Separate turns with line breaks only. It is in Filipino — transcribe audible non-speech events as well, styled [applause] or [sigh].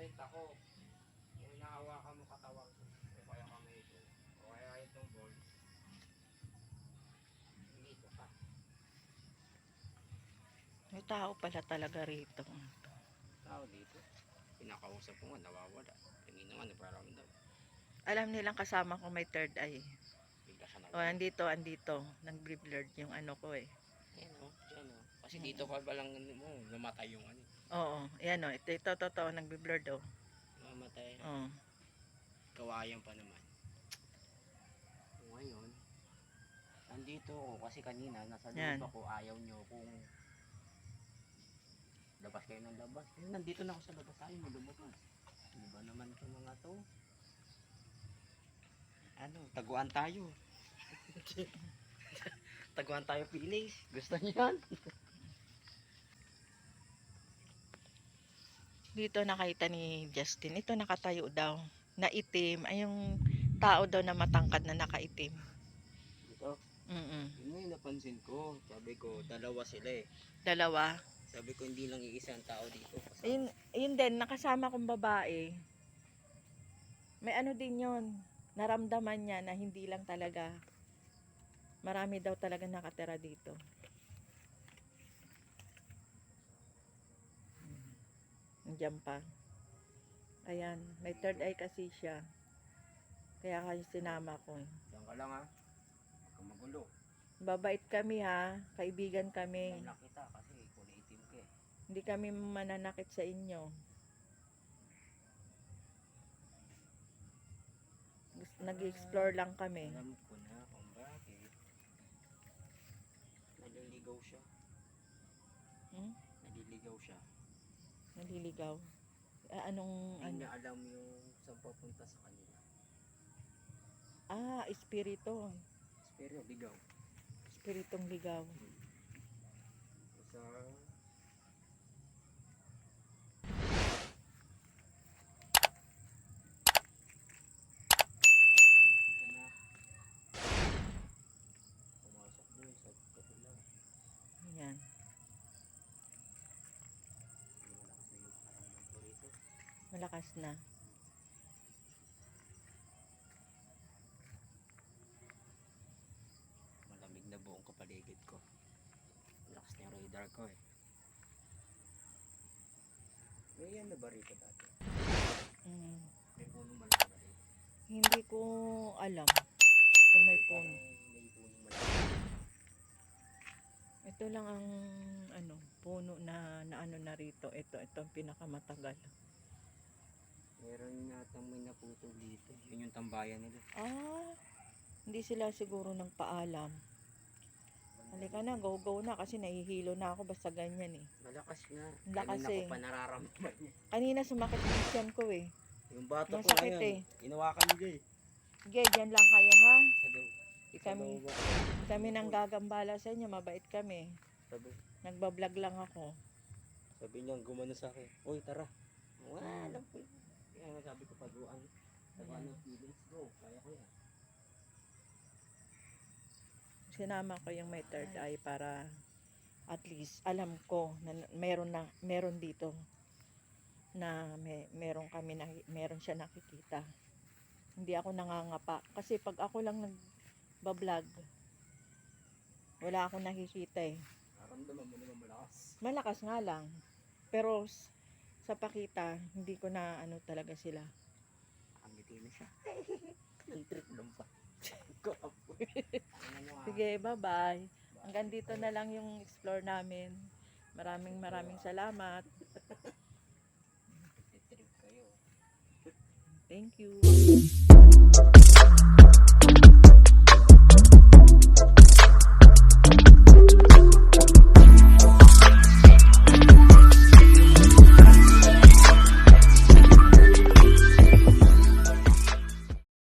ay tako. Yung nahawakan mo katawan o kaya kami ito. O kaya itong ball. Dito ka.
May tao pala talaga rito.
Tao dito. Pinakausap ko nga, nawawala. Tingin naman, naparamdam.
Alam nilang kasama ko may third eye.
Bigla siya
O,
nawawala.
andito, andito. Nag-blurred yung ano ko eh.
Yan o, oh. dyan o. Oh. Kasi dito ka ba lang, ano, lumatay yung ano.
Oo, yan o. Ito, ito, totoo. Nag-blurred o.
Namatay.
Oo.
Kawayan pa naman. Ngayon, nandito ako kasi kanina nasa
Yan.
loob ako ayaw nyo kung labas kayo ng labas. Eh, nandito na ako sa labas ayaw mo lumabas. Ano ba naman itong mga to? Ano, taguan tayo. [laughs] taguan tayo Phoenix. Gusto niyo yan? [laughs]
Dito nakita ni Justin. Ito nakatayo daw. Na itim. Ay yung tao daw na matangkad na nakaitim.
Ito,
Mm
yun nga yung napansin ko. Sabi ko, dalawa sila eh.
Dalawa.
Sabi ko, hindi lang iisang tao dito. Kasama.
Yun, yun din, nakasama kong babae. May ano din yun. Naramdaman niya na hindi lang talaga. Marami daw talaga nakatira dito. Nandiyan pa. Ayan, may third eye kasi siya. Kaya kayo sinama ko. eh.
Diyan ka lang ha. Huwag kang magulo.
Babait kami ha, kaibigan kami.
Nainak kita kasi kulay itim ka eh.
Hindi kami mananakit sa inyo. Gus- Nag-explore lang kami.
Alam ko na kung bakit. Naliligaw siya.
Hmm?
Naliligaw siya.
Naliligaw. Ah, anong, ano?
Hindi niya alam yung saan papunta sa kanila.
Ah, espiritu.
Pero ligaw.
Espiritong ligaw.
Isa. Pumasok dun sa kabila.
Ayan.
Malakas na
na.
Malamig na buong kapaligid ko. Lakas na yung radar ko eh. May ano ba rito dati?
Mm.
May puno malaki rito?
Hindi ko alam kung may puno.
Parang May puno malaki.
Ito lang ang ano, puno na, na ano na rito. Ito, ito ang pinakamatagal.
Meron yata may naputol dito. Yun yung tambayan nila.
Ah, hindi sila siguro ng paalam. Halika na, go go na kasi nahihilo na ako basta ganyan eh.
Malakas nga.
Lakas
Kanina
eh.
ko pa nararamdaman niya.
Kanina sumakit yung tiyan ko eh.
Yung bata ko
Masakit
ngayon.
eh.
Inawakan niya eh.
Sige, dyan lang kayo ha. Di kami, kami nang gagambala sa inyo, mabait kami.
Sabi,
Nagbablog lang ako.
sabi niya, gumano sa akin. Uy, tara. Wala ko. Kaya nga sabi ko, paguan. Paguan ng feelings ko. Kaya ko yan.
Sinama ko yung may third eye para at least alam ko na meron na meron dito na may meron kami na meron siya nakikita. Hindi ako nangangapa kasi pag ako lang nagba-vlog wala akong nakikita eh.
Naramdaman mo naman malakas.
Malakas nga lang. Pero sa pakita, hindi ko na ano talaga sila.
Ang ngiti na siya. [laughs] Ang trip lang [laughs] pa.
Sige, bye-bye. Hanggang dito na lang yung explore namin. Maraming maraming salamat. Thank you.